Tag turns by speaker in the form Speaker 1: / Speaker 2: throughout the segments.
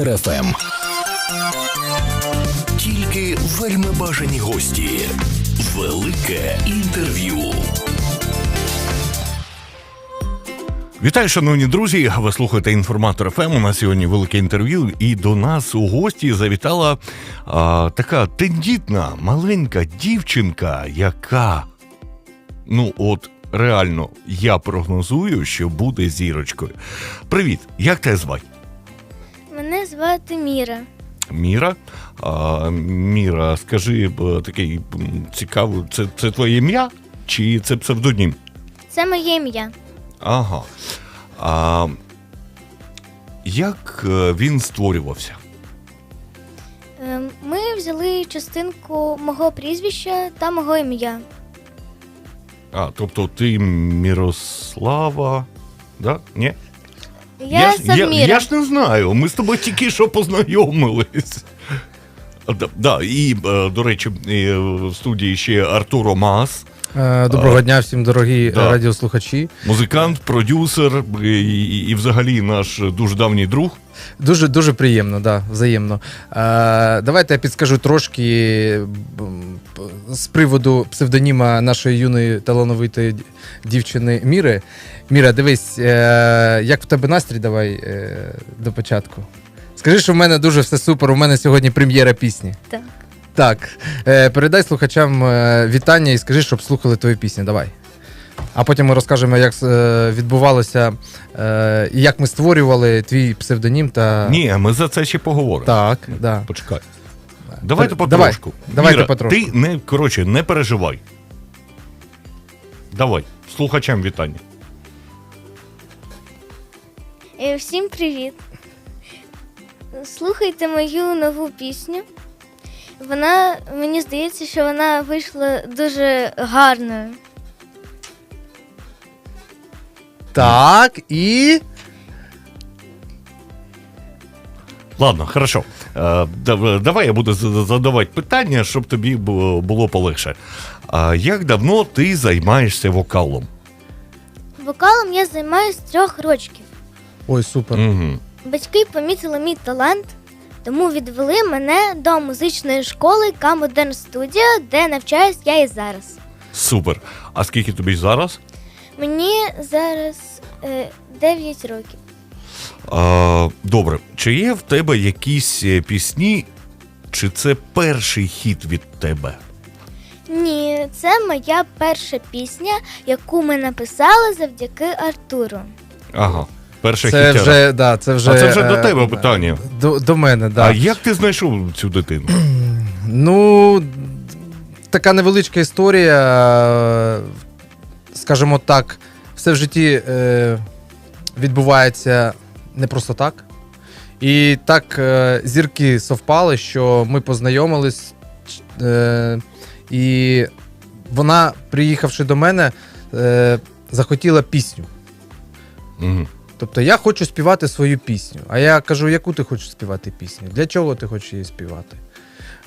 Speaker 1: Ем. ФМ. Тільки вельми бажані гості. Велике інтерв'ю.
Speaker 2: Вітаю, шановні друзі. Ви слухаєте інформатор ФМ. У нас сьогодні велике інтерв'ю, і до нас у гості завітала а, така тендітна маленька дівчинка, яка ну от реально я прогнозую, що буде зірочкою. Привіт, як тебе звати?
Speaker 3: Звати Міра.
Speaker 2: Міра. А, Міра, скажи такий м, цікавий, це, це твоє ім'я чи це псевдонім?
Speaker 3: Це моє ім'я.
Speaker 2: Ага. А, як е, він створювався?
Speaker 3: Е, Ми взяли частинку мого прізвища та мого ім'я.
Speaker 2: А, тобто ти Мірослава. Да? Ні?
Speaker 3: Я,
Speaker 2: ж, я,
Speaker 3: Саміра.
Speaker 2: я ж не знаю. Ми з тобою тільки що познайомились. А, Да, да, і, е, до речі, е, в студії ще Артуро Мас,
Speaker 4: Е, Доброго дня всім, дорогі
Speaker 2: да.
Speaker 4: е, радіослухачі.
Speaker 2: музикант, продюсер і, і, і взагалі наш дуже давній друг.
Speaker 4: Дуже дуже приємно, да, взаємно. Е, давайте я підскажу трошки з приводу псевдоніма нашої юної талановитої дівчини Міри. Міра, дивись, е, як в тебе настрій давай е, до початку. Скажи, що в мене дуже все супер. У мене сьогодні прем'єра пісні.
Speaker 3: Так.
Speaker 4: Так, е, передай слухачам е, вітання і скажи, щоб слухали твої пісні. Давай. А потім ми розкажемо, як е, відбувалося е, і як ми створювали твій псевдонім та.
Speaker 2: Ні, ми за це ще поговоримо.
Speaker 4: Так, да.
Speaker 2: Почекай. Давайте
Speaker 4: Давай,
Speaker 2: потрошку.
Speaker 4: давайте
Speaker 2: Міра,
Speaker 4: потрошку.
Speaker 2: Ти не коротше, не переживай. Давай, слухачам вітання.
Speaker 3: Всім привіт. Слухайте мою нову пісню. Вона, мені здається, що вона вийшла дуже гарною.
Speaker 4: Так, і.
Speaker 2: Ладно, хорошо. Е, дав- давай я буду задавати питання, щоб тобі бу- було полегше. А як давно ти займаєшся вокалом?
Speaker 3: Вокалом я займаюся з трьох років.
Speaker 4: Ой, супер.
Speaker 2: Угу.
Speaker 3: Батьки помітили мій талант, тому відвели мене до музичної школи Камодерн Studio, де навчаюсь я і зараз.
Speaker 2: Супер. А скільки тобі зараз?
Speaker 3: Мені зараз е, 9 років.
Speaker 2: А, добре, чи є в тебе якісь е, пісні, чи це перший хіт від тебе?
Speaker 3: Ні, це моя перша пісня, яку ми написали завдяки Артуру.
Speaker 2: Ага. Перша
Speaker 4: Це
Speaker 2: хітяра.
Speaker 4: вже, да, це вже,
Speaker 2: А це вже до
Speaker 4: е,
Speaker 2: тебе питання.
Speaker 4: До, до мене, да.
Speaker 2: А як ти знайшов цю дитину?
Speaker 4: Ну, така невеличка історія. Скажімо так, все в житті е, відбувається не просто так. І так е, зірки совпали, що ми познайомились, е, і вона, приїхавши до мене, е, захотіла пісню.
Speaker 2: Угу.
Speaker 4: Тобто я хочу співати свою пісню. А я кажу, яку ти хочеш співати пісню? Для чого ти хочеш її співати?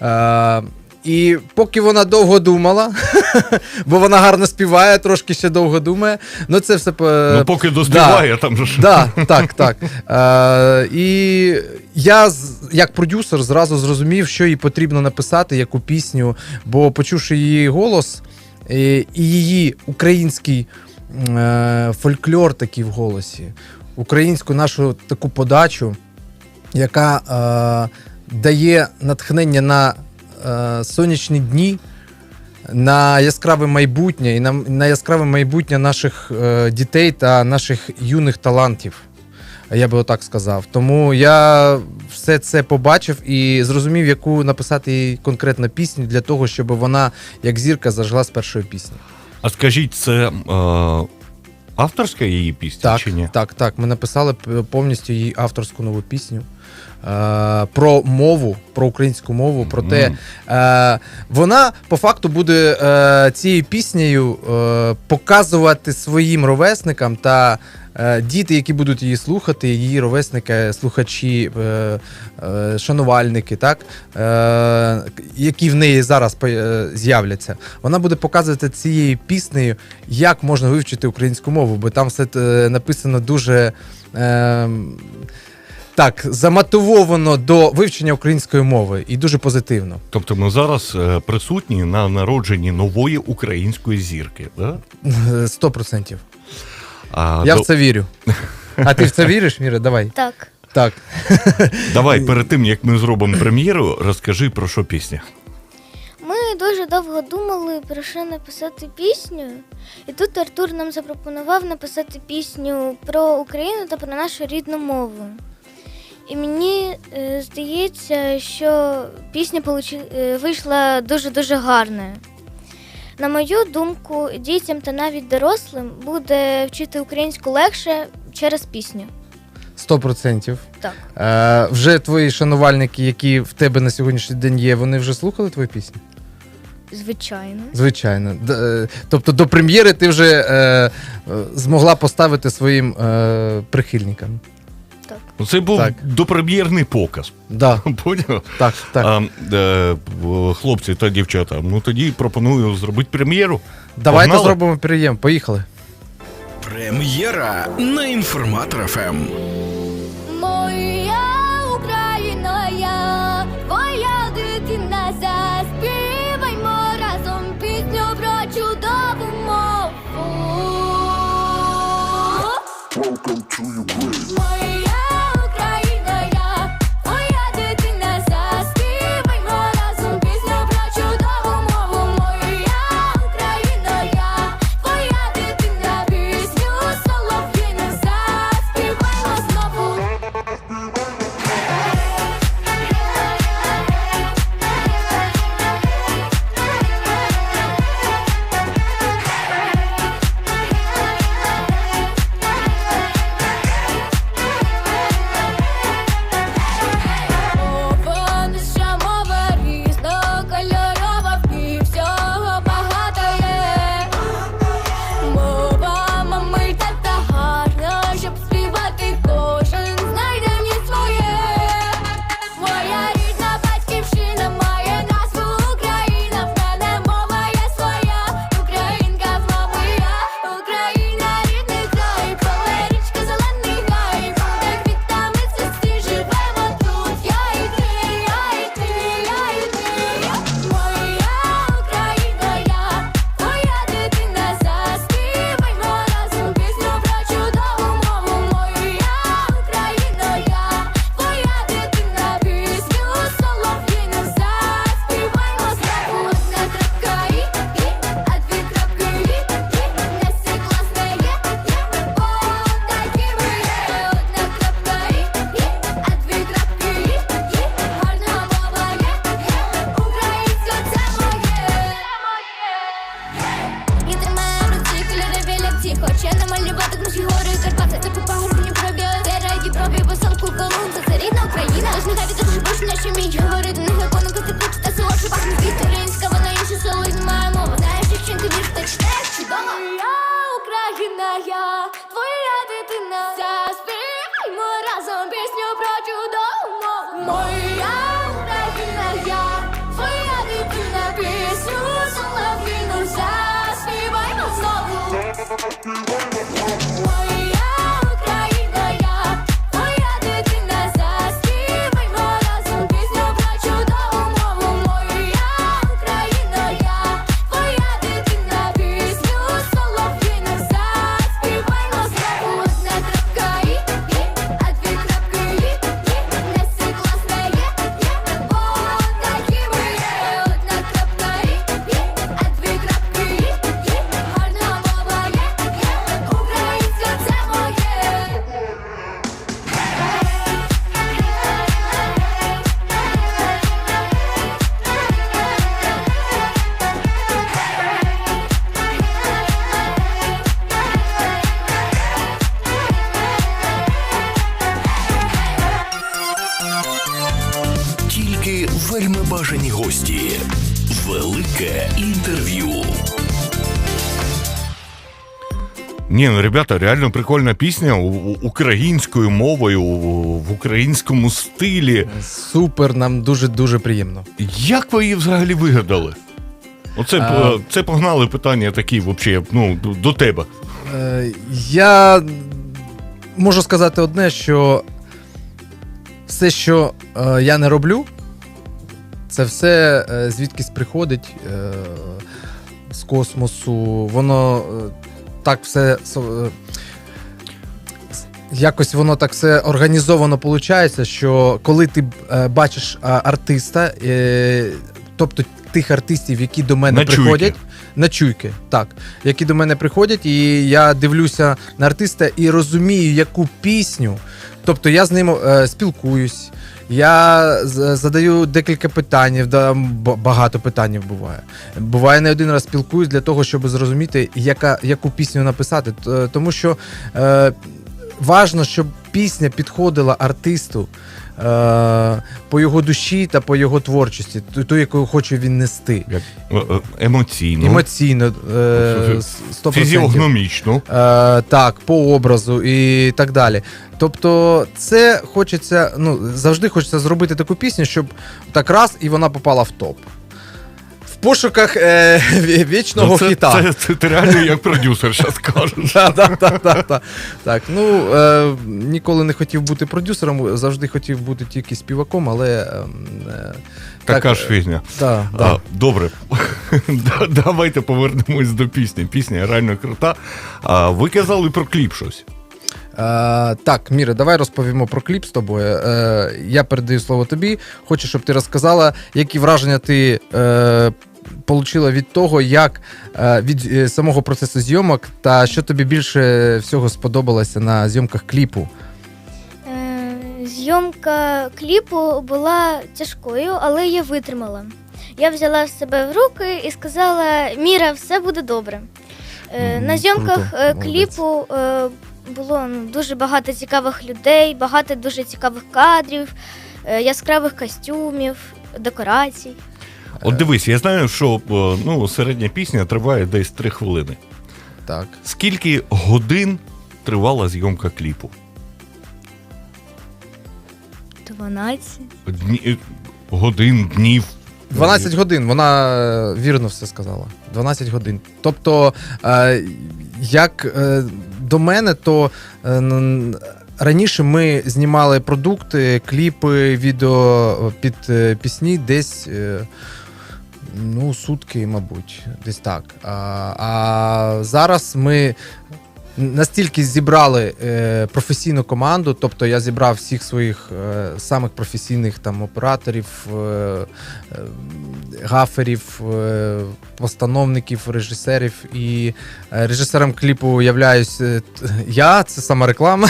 Speaker 4: Е, і поки вона довго думала, бо вона гарно співає, трошки ще довго думає. Ну це все
Speaker 2: Ну, поки доспіває, там же ж.
Speaker 4: Да, так, так. Е, і я, як продюсер, зразу зрозумів, що їй потрібно написати, яку пісню, бо почувши її голос е, і її український е, фольклор такий в голосі, українську нашу таку подачу, яка е, дає натхнення на е, сонячні дні. На яскраве майбутнє і на, на яскраве майбутнє наших е, дітей та наших юних талантів. Я би отак сказав. Тому я все це побачив і зрозумів, яку написати їй конкретно пісню для того, щоб вона, як зірка, зажгла з першої пісні.
Speaker 2: А скажіть, це е, авторська її пісня
Speaker 4: Так,
Speaker 2: чи ні?
Speaker 4: так, так. Ми написали повністю її авторську нову пісню. Е, про мову, про українську мову, про те, е, вона по факту буде е, цією піснею показувати своїм ровесникам та діти, які будуть її слухати, її ровесники, слухачі, шанувальники, так, які в неї зараз з'являться, вона буде показувати цією піснею, як можна вивчити українську мову, бо там все написано дуже. Так замотивовано до вивчення української мови і дуже позитивно.
Speaker 2: Тобто ми зараз е, присутні на народженні нової української зірки. Да?
Speaker 4: Сто процентів.
Speaker 2: А,
Speaker 4: Я
Speaker 2: до-
Speaker 4: в це вірю. А ти в це віриш, Міра? Давай.
Speaker 3: Так.
Speaker 4: Так.
Speaker 2: Давай перед тим як ми зробимо прем'єру, розкажи про що пісня.
Speaker 3: Ми дуже довго думали про що написати пісню, і тут Артур нам запропонував написати пісню про Україну та про нашу рідну мову. І мені е, здається, що пісня е, вийшла дуже-дуже гарною. На мою думку, дітям та навіть дорослим буде вчити українську легше через пісню.
Speaker 4: Сто процентів.
Speaker 3: Так.
Speaker 4: Е, вже твої шанувальники, які в тебе на сьогоднішній день є, вони вже слухали твої пісні?
Speaker 3: Звичайно.
Speaker 4: Звичайно. Д- е, тобто до прем'єри ти вже е, змогла поставити своїм е, прихильникам.
Speaker 3: Так.
Speaker 2: Ну, Це був
Speaker 4: Так.
Speaker 2: допрем'єрний показ.
Speaker 4: Да,
Speaker 2: Поняв?
Speaker 4: так, так.
Speaker 2: А, е, хлопці та дівчата, ну тоді пропоную зробити прем'єру.
Speaker 4: Давайте
Speaker 2: погнали?
Speaker 4: зробимо переєм. Поїхали.
Speaker 1: Прем'єра на інформатор ФМ.
Speaker 5: Моя Україна, я твоя дитина, заспіваймо разом пісню про чудову мову. Моя Я твоя дитина. Заспіваймо разом пісню про чудову мову. Моя Україна, я твоя дитина. Пісню солов'їну. Заспіваймо знову
Speaker 2: Ні, ну ребята, реально прикольна пісня українською мовою, в українському стилі.
Speaker 4: Супер, нам дуже-дуже приємно.
Speaker 2: Як ви її взагалі вигадали? Оце
Speaker 4: А.
Speaker 2: е, це погнали питання такі, взагалі, ну, до- тебе.
Speaker 4: Е, я можу сказати одне, що все, що е, я не роблю, це все звідкись приходить з космосу. Воно так все. е, Якось воно так все організовано виходить, що коли ти е, бачиш артиста, е, тобто тих артистів, які до мене
Speaker 2: На чуйки.
Speaker 4: приходять, на чуйки, так, які до мене приходять, і я дивлюся на артиста і розумію, яку пісню. Тобто я з ним спілкуюсь, я задаю декілька питань, багато питань буває. Буває не один раз спілкуюсь для того, щоб зрозуміти, яка, яку пісню написати. Тому що е, важно, щоб пісня підходила артисту по його душі та по його творчості, ту, яку хоче він нести.
Speaker 2: Як е, е, емоційно,
Speaker 4: Емоційно, е, 100%.
Speaker 2: фізіогномічно.
Speaker 4: Е, так, по образу і так далі. Тобто, це хочеться, ну, завжди хочеться зробити таку пісню, щоб так раз і вона попала в топ. Пошуках е, вічного
Speaker 2: Ну, це,
Speaker 4: хіта.
Speaker 2: Це, це, ти реально як продюсер зараз кажеш.
Speaker 4: Да, да, да, да, да. Так, ну е, ніколи не хотів бути продюсером, завжди хотів бути тільки співаком, але. ем, е,
Speaker 2: Така
Speaker 4: так,
Speaker 2: ж фігня.
Speaker 4: Да,
Speaker 2: А, добре, давайте повернемось до пісні. Пісня реально крута. А, ви казали про кліп щось.
Speaker 4: Е, так, Міра, давай розповімо про кліп з тобою. Е, я передаю слово тобі. Хочу, щоб ти розказала, які враження ти е, отримала від того, як е, від е, самого процесу зйомок, та що тобі більше всього сподобалося на зйомках кліпу.
Speaker 3: Е, Зйомка кліпу була тяжкою, але я витримала. Я взяла себе в руки і сказала: Міра, все буде добре. На зйомках
Speaker 4: круто, молодець.
Speaker 3: кліпу було ну, дуже багато цікавих людей, багато дуже цікавих кадрів, яскравих костюмів, декорацій.
Speaker 2: От дивись, я знаю, що е, ну, середня пісня триває десь 3 хвилини.
Speaker 4: Так.
Speaker 2: Скільки годин тривала зйомка кліпу?
Speaker 3: 12.
Speaker 2: Дні, е, годин, днів.
Speaker 4: 12 годин, вона е, вірно все сказала. 12 годин. Тобто, е, як е, до мене, то е, раніше ми знімали продукти, кліпи, відео під е, пісні десь. Ну, сутки, мабуть, десь так. А, а зараз ми настільки зібрали е, професійну команду, тобто я зібрав всіх своїх е, самих професійних там операторів, е, е, гаферів, е, постановників, режисерів. І е, режисером кліпу являюсь е, я, це сама реклама.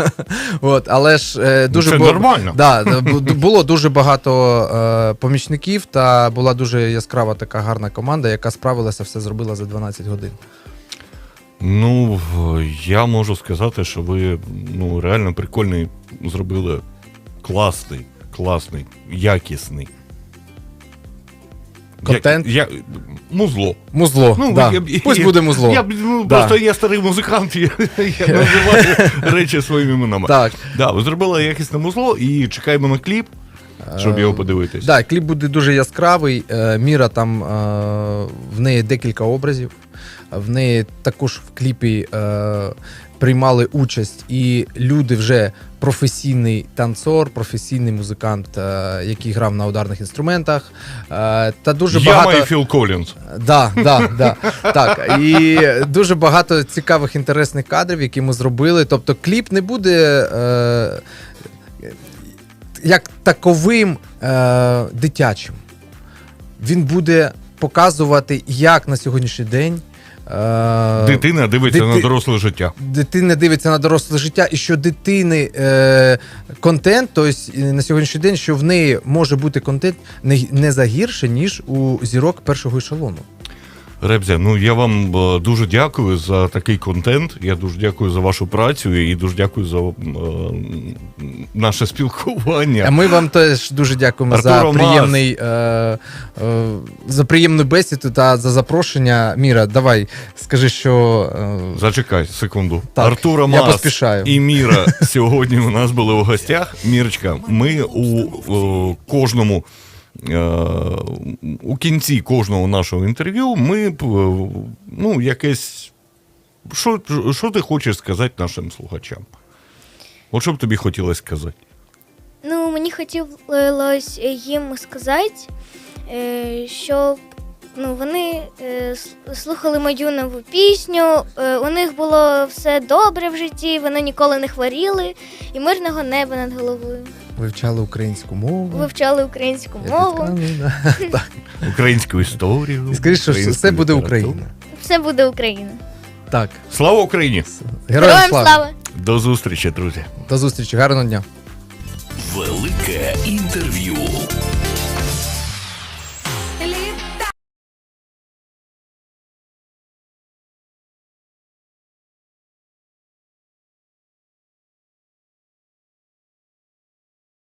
Speaker 4: От, але ж е, дуже
Speaker 2: Це
Speaker 4: бу-
Speaker 2: нормально.
Speaker 4: Да, було дуже багато е, помічників, та була дуже яскрава така гарна команда, яка справилася, все зробила за 12 годин.
Speaker 2: Ну, я можу сказати, що ви ну, реально прикольний зробили класний, класний, якісний.
Speaker 4: Контент?
Speaker 2: Я, я, музло.
Speaker 4: Музло.
Speaker 2: Ну,
Speaker 4: да.
Speaker 2: я-
Speaker 4: Пусть
Speaker 2: я-
Speaker 4: буде музло.
Speaker 2: Я, ну,
Speaker 4: Да.
Speaker 2: Просто я старий музикант, я, я називаю речі своїми іменами.
Speaker 4: Так.
Speaker 2: Да, ви зробили якісне музло і чекаємо на кліп, щоб
Speaker 4: Е,
Speaker 2: його подивитись.
Speaker 4: Да, кліп буде дуже яскравий. Е, Міра там е, в неї декілька образів. В неї також в кліпі е, приймали участь і люди вже професійний танцор, професійний музикант, е, який грав на ударних інструментах. Е, та дуже
Speaker 2: я
Speaker 4: багато.
Speaker 2: маю Філ Колінз.
Speaker 4: Да, да, да. Так. І дуже багато цікавих інтересних кадрів, які ми зробили. Тобто, кліп не буде е, як таковим е, дитячим. Він буде показувати, як на сьогоднішній день. Е,
Speaker 2: Дитина дивиться
Speaker 4: дити-
Speaker 2: на доросле життя.
Speaker 4: Дитина дивиться на доросле життя, і що дитини е, контент, тобто на сьогоднішній день, що в неї може бути контент не, не за гірше, ніж у зірок першого ешелону.
Speaker 2: Ребзя, ну я вам е, дуже дякую за такий контент. Я дуже дякую за вашу працю і дуже дякую за е, наше
Speaker 4: А ми вам теж дуже дякуємо за
Speaker 2: Артур
Speaker 4: приємний е, е, за приємну бесіду та за запрошення. Міра, давай скажи, що е,
Speaker 2: Зачекай секунду.
Speaker 4: Так,
Speaker 2: Артура
Speaker 4: я поспішаю.
Speaker 2: і Міра сьогодні у нас були у гостях. Мірочка, ми у е, кожному. Е, У кінці кожного нашого інтерв'ю ми е, ну, якесь. Що, що ти хочеш сказати нашим слухачам? От що б тобі хотілося сказати?
Speaker 3: Ну,
Speaker 5: мені хотілося їм сказати, е, щоб ну, вони е, слухали мою нову пісню, е, у них було все добре в житті, вони ніколи не хворіли, і мирного неба над головою.
Speaker 4: Вивчали українську мову.
Speaker 5: Вивчали українську
Speaker 4: Я
Speaker 5: мову.
Speaker 2: Українську історію.
Speaker 4: І скажіть, що все буде. Україна.
Speaker 5: Все буде Україна.
Speaker 4: Так.
Speaker 2: Слава Україні!
Speaker 4: Героям
Speaker 5: Героям слава!
Speaker 2: До зустрічі, друзі.
Speaker 4: До зустрічі. Гарного дня.